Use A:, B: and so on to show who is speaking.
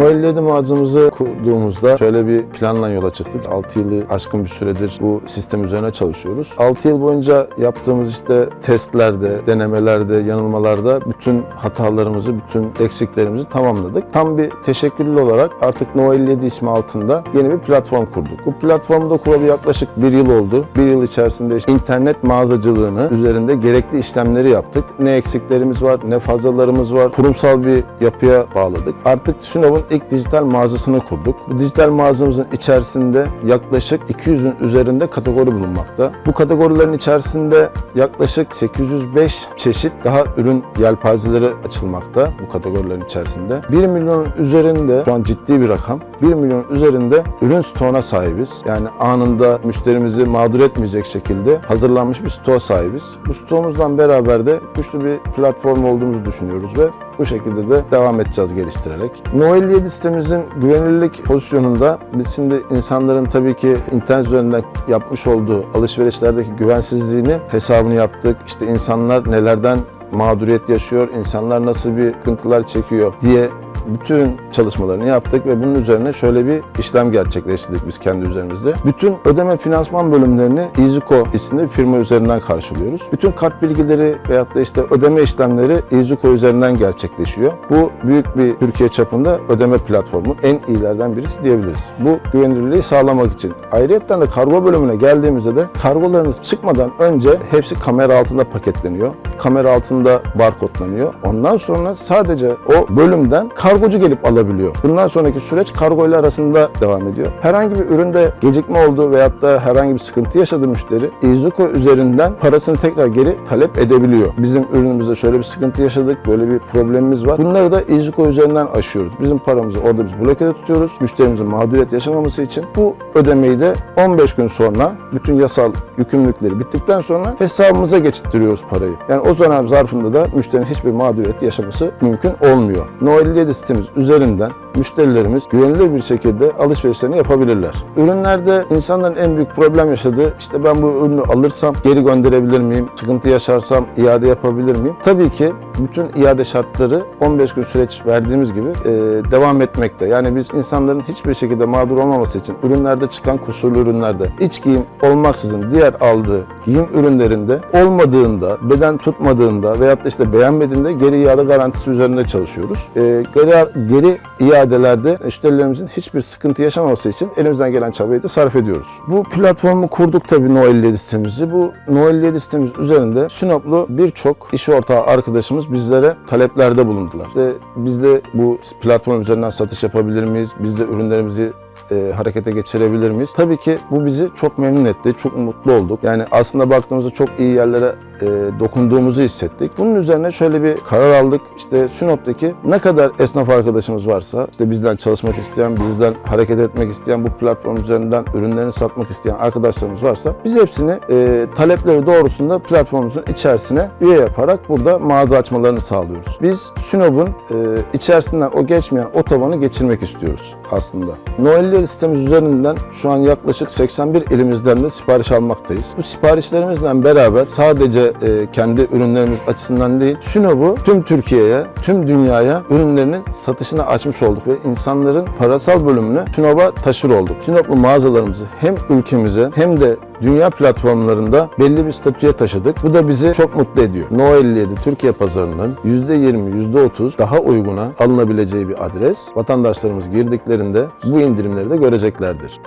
A: Noel 7 mağazamızı kurduğumuzda şöyle bir planla yola çıktık. 6 yılı aşkın bir süredir bu sistem üzerine çalışıyoruz. 6 yıl boyunca yaptığımız işte testlerde, denemelerde, yanılmalarda bütün hatalarımızı, bütün eksiklerimizi tamamladık. Tam bir teşekküllü olarak artık Noel 7 ismi altında yeni bir platform kurduk. Bu platformu da kuralı yaklaşık bir yıl oldu. Bir yıl içerisinde işte internet mağazacılığını üzerinde gerekli işlemleri yaptık. Ne eksiklerimiz var, ne fazlalarımız var. Kurumsal bir yapıya bağladık. Artık Sinop'un ilk dijital mağazasını kurduk. Bu dijital mağazamızın içerisinde yaklaşık 200'ün üzerinde kategori bulunmakta. Bu kategorilerin içerisinde yaklaşık 805 çeşit daha ürün yelpazeleri açılmakta bu kategorilerin içerisinde. 1 milyon üzerinde şu an ciddi bir rakam. 1 milyon üzerinde ürün stoğuna sahibiz. Yani anında müşterimizi mağdur etmeyecek şekilde hazırlanmış bir stoğa sahibiz. Bu stoğumuzla beraber de güçlü bir platform olduğumuzu düşünüyoruz ve bu şekilde de devam edeceğiz geliştirerek. Noel 7 sitemizin güvenilirlik pozisyonunda biz şimdi insanların tabii ki internet üzerinden yapmış olduğu alışverişlerdeki güvensizliğini hesabını yaptık. İşte insanlar nelerden mağduriyet yaşıyor, insanlar nasıl bir sıkıntılar çekiyor diye bütün çalışmalarını yaptık ve bunun üzerine şöyle bir işlem gerçekleştirdik biz kendi üzerimizde. Bütün ödeme finansman bölümlerini EasyCo isimli bir firma üzerinden karşılıyoruz. Bütün kart bilgileri veyahut da işte ödeme işlemleri EasyCo üzerinden gerçekleşiyor. Bu büyük bir Türkiye çapında ödeme platformu en iyilerden birisi diyebiliriz. Bu güvenilirliği sağlamak için. Ayrıca de kargo bölümüne geldiğimizde de kargolarınız çıkmadan önce hepsi kamera altında paketleniyor. Kamera altında barkodlanıyor. Ondan sonra sadece o bölümden kargocu gelip alabiliyor. Bundan sonraki süreç kargo ile arasında devam ediyor. Herhangi bir üründe gecikme oldu veyahut da herhangi bir sıkıntı yaşadı müşteri, Izuko üzerinden parasını tekrar geri talep edebiliyor. Bizim ürünümüzde şöyle bir sıkıntı yaşadık, böyle bir problemimiz var. Bunları da Izuko üzerinden aşıyoruz. Bizim paramızı orada biz blokede tutuyoruz. Müşterimizin mağduriyet yaşamaması için bu ödemeyi de 15 gün sonra bütün yasal yükümlülükleri bittikten sonra hesabımıza geçittiriyoruz parayı. Yani o dönem zarfında da müşterinin hiçbir mağduriyet yaşaması mümkün olmuyor. Noel 7 sitemiz üzerinden müşterilerimiz güvenilir bir şekilde alışverişlerini yapabilirler. Ürünlerde insanların en büyük problem yaşadığı işte ben bu ürünü alırsam geri gönderebilir miyim? Sıkıntı yaşarsam iade yapabilir miyim? Tabii ki bütün iade şartları 15 gün süreç verdiğimiz gibi e, devam etmekte. Yani biz insanların hiçbir şekilde mağdur olmaması için ürünlerde çıkan kusurlu ürünlerde iç giyim olmaksızın diğer aldığı giyim ürünlerinde olmadığında, beden tutmadığında veyahut da işte beğenmediğinde geri iade garantisi üzerinde çalışıyoruz. E, geri, geri iadelerde müşterilerimizin hiçbir sıkıntı yaşamaması için elimizden gelen çabayı da sarf ediyoruz. Bu platformu kurduk tabii Noel 7 sitemizi. Bu Noel 7 sitemiz üzerinde Sinoplu birçok iş ortağı arkadaşımız bizlere taleplerde bulundular. İşte biz de bu platform üzerinden satış yapabilir miyiz? Biz de ürünlerimizi e, harekete geçirebilir miyiz? Tabii ki bu bizi çok memnun etti, çok mutlu olduk. Yani aslında baktığımızda çok iyi yerlere e, dokunduğumuzu hissettik. Bunun üzerine şöyle bir karar aldık. İşte Sinop'taki ne kadar esnaf arkadaşımız varsa, işte bizden çalışmak isteyen, bizden hareket etmek isteyen, bu platform üzerinden ürünlerini satmak isteyen arkadaşlarımız varsa biz hepsini e, talepleri doğrultusunda platformumuzun içerisine üye yaparak burada mağaza açmalarını sağlıyoruz. Biz Sinop'un e, içerisinden o geçmeyen otobanı geçirmek istiyoruz aslında. Noelli listemiz üzerinden şu an yaklaşık 81 ilimizden de sipariş almaktayız. Bu siparişlerimizle beraber sadece e, kendi ürünlerimiz açısından değil, Sinop'u tüm Türkiye'ye, tüm dünyaya ürünlerinin satışını açmış olduk ve insanların parasal bölümünü Sinop'a taşır olduk. Sinop'lu mağazalarımızı hem ülkemize hem de dünya platformlarında belli bir statüye taşıdık. Bu da bizi çok mutlu ediyor. No 57 Türkiye pazarının %20, %30 daha uyguna alınabileceği bir adres. Vatandaşlarımız girdiklerinde bu indirimleri de göreceklerdir.